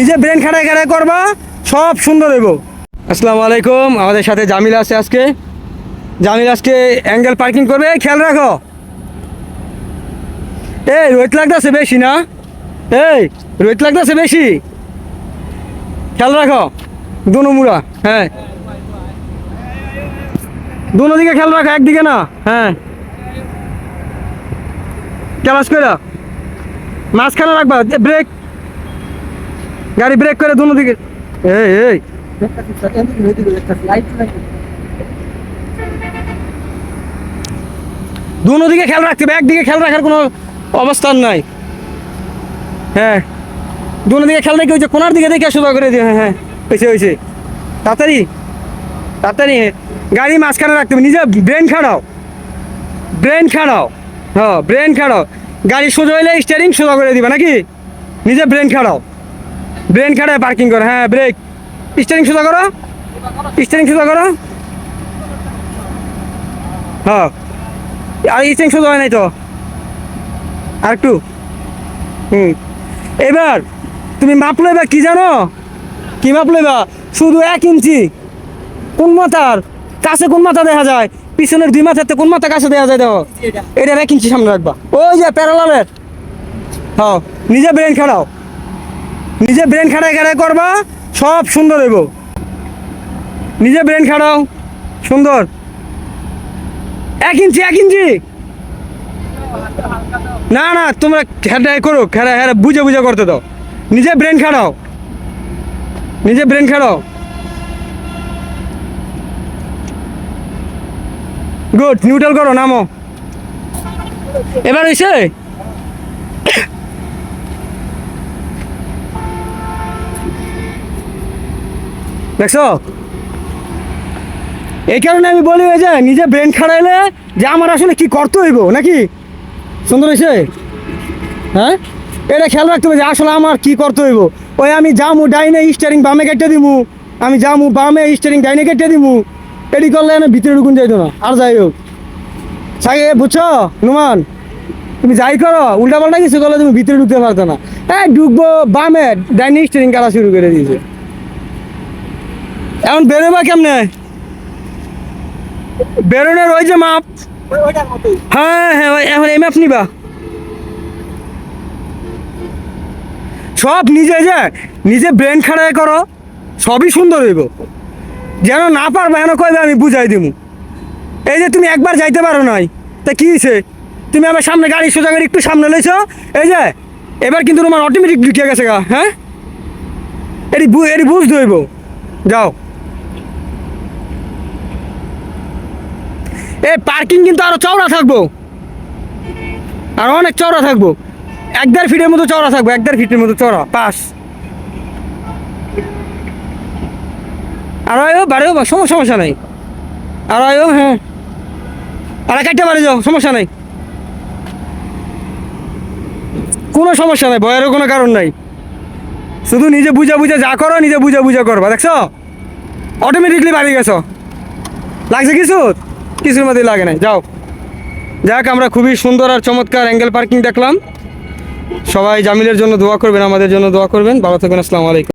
নিজে ব্রেন খাটাই খাটাই করবা, সব সুন্দর হইব। আসসালামু আলাইকুম, আমাদের সাথে জামিল আছে আজকে। জামিল আজকে অ্যাঙ্গেল পার্কিং করবে, খেয়াল রাখো। এই রোহিত লাগতেছে বেশি না? এই রোহিত লাগতেছে বেশি। খেয়াল রাখো, দুনো মুড়া হ্যাঁ। দুনো দিকে খেয়াল রাখো, একদিকে না হ্যাঁ। ক্লাস করে মাঝখানে রাখবা, ব্রেক। গাড়ি ব্রেক করে দুনো দিকে। এই এই। দুনো দিকে খেয়াল রাখতে হবে, একদিকে খেয়াল রাখার কোনো অবস্থান নাই। হ্যাঁ। দুনো দিকে খেয়াল রেখে ওই যে কোনার দিকে দেখে সোজা করে দিয়ে। হ্যাঁ হ্যাঁ হয়েছে হয়েছে। তাড়াতাড়ি তাড়াতাড়ি। গাড়ি মাঝখানে রাখতে হবে, নিজে ব্রেন খাড়াও। ব্রেন খাড়াও। হ্যাঁ ব্রেন খাড়াও। গাড়ি সোজা হইলে স্টিয়ারিং সোজা করে দিবে নাকি? নিজে ব্রেন খাড়াও। ব্রেন খাড়ায় পার্কিং করো হ্যাঁ ব্রেক। স্টিয়ারিং সোজা করো। স্টিয়ারিং সোজা করো। হ্যাঁ। আর স্টিয়ারিং সোজা হয় নাই তো? আর একটু। হুম। এবার তুমি মাপ লইবা কি জানো? কি মাপ লইবা? শুধু এক ইঞ্চি। কোন মাথার কাছে কোন মাথা দেখা যায়? পিছনের দুই মাথাতে কোন মাথা কাছে দেখা যায় দেখো? এটা এক ইঞ্চি সামনে রাখবা। ওই যে প্যারালালের হ্যাঁ নিজে ব্রেন খাড়াও। নিজে ব্রেন খাড়াই খাড়াই করবা, সব সুন্দর হইব। নিজে ব্রেন খাড়াও সুন্দর। এক ইঞ্চি এক ইঞ্চি। না না, তোমরা খেটাই করো খেলা হ্যাঁ বুঝে বুঝে করতে দাও। নিজে ব্রেন খাড়াও নিজে ব্রেন খাড়াও গুড নিউট্রাল করো, নামো। এবার হয়েছে দেখছ? এই কারণে আমি বলি ওই যে নিজে ব্রেন খাড়াইলে যে আমার আসলে কি করতে হইব, নাকি? সুন্দর হয়েছে হ্যাঁ? এটা খেয়াল রাখতে হবে যে আসলে আমার কি করতে হইব। ওই আমি যামু ডাইনে স্টারিং বামে কেটে দিমু। আমি যামু বামে স্টারিং ডাইনে কেটে দিমু। এটি করলে আমি ভিতরে ঢুকুন যাইতো না। আর যাই হোক। সাই বুঝছ, নুমান? তুমি যাই করো উল্টা পাল্টা কিছু করলে তুমি ভিতরে ঢুকতে পারতো না। এই ঢুকবো বামে, ডাইনে স্টারিং কাটা শুরু করে দিয়েছে। এখন বেরোবা কেমনে? বেরোনোর ওই যে মাপ। হ্যাঁ হ্যাঁ এখন এই ম্যাপ নিবা। সব নিজে যে, নিজে ব্রেন খাড়াই করো, সবই সুন্দর হইব। যেন না পারবে এন কইবে আমি বুঝাই দিব এই যে তুমি একবার যাইতে পারো নাই, তা কি হয়েছে তুমি আবার সামনে গাড়ি সোজা গাড়ি একটু সামনে লইছো, এই যে, এবার কিন্তু তোমার অটোমেটিক ঢুকে গেছে গা হ্যাঁ? এটি এটি বুঝতে হইব। যাও। এই পার্কিং কিন্তু আরও চওড়া থাকব। আর অনেক চওড়া থাকব। এক দেড় ফিটের মতো চওড়া থাকব, এক দেড় ফিটের মতো চওড়া পাস আর আয়ো বাড়িও সমস্যা সমস্যা নাই। আর আয়ো হ্যাঁ। আর একটা বাড়ি যাও, সমস্যা নাই। কোনো সমস্যা নাই, ভয়েরও কোনো কারণ নাই। শুধু নিজে বুঝা বুঝা যা করো, নিজে বুঝা বুঝা করবা, দেখছ? অটোমেটিকলি বাড়ি গেছো। লাগছে কিছু কিছুর মধ্যে লাগে নাই। যাও। যাক, আমরা খুবই সুন্দর আর চমৎকার অ্যাঙ্গেল পার্কিং দেখলাম। সবাই জামিলের জন্য দোয়া করবেন, আমাদের জন্য দোয়া করবেন। ভালো থাকবেন, আসসালামু আলাইকুম।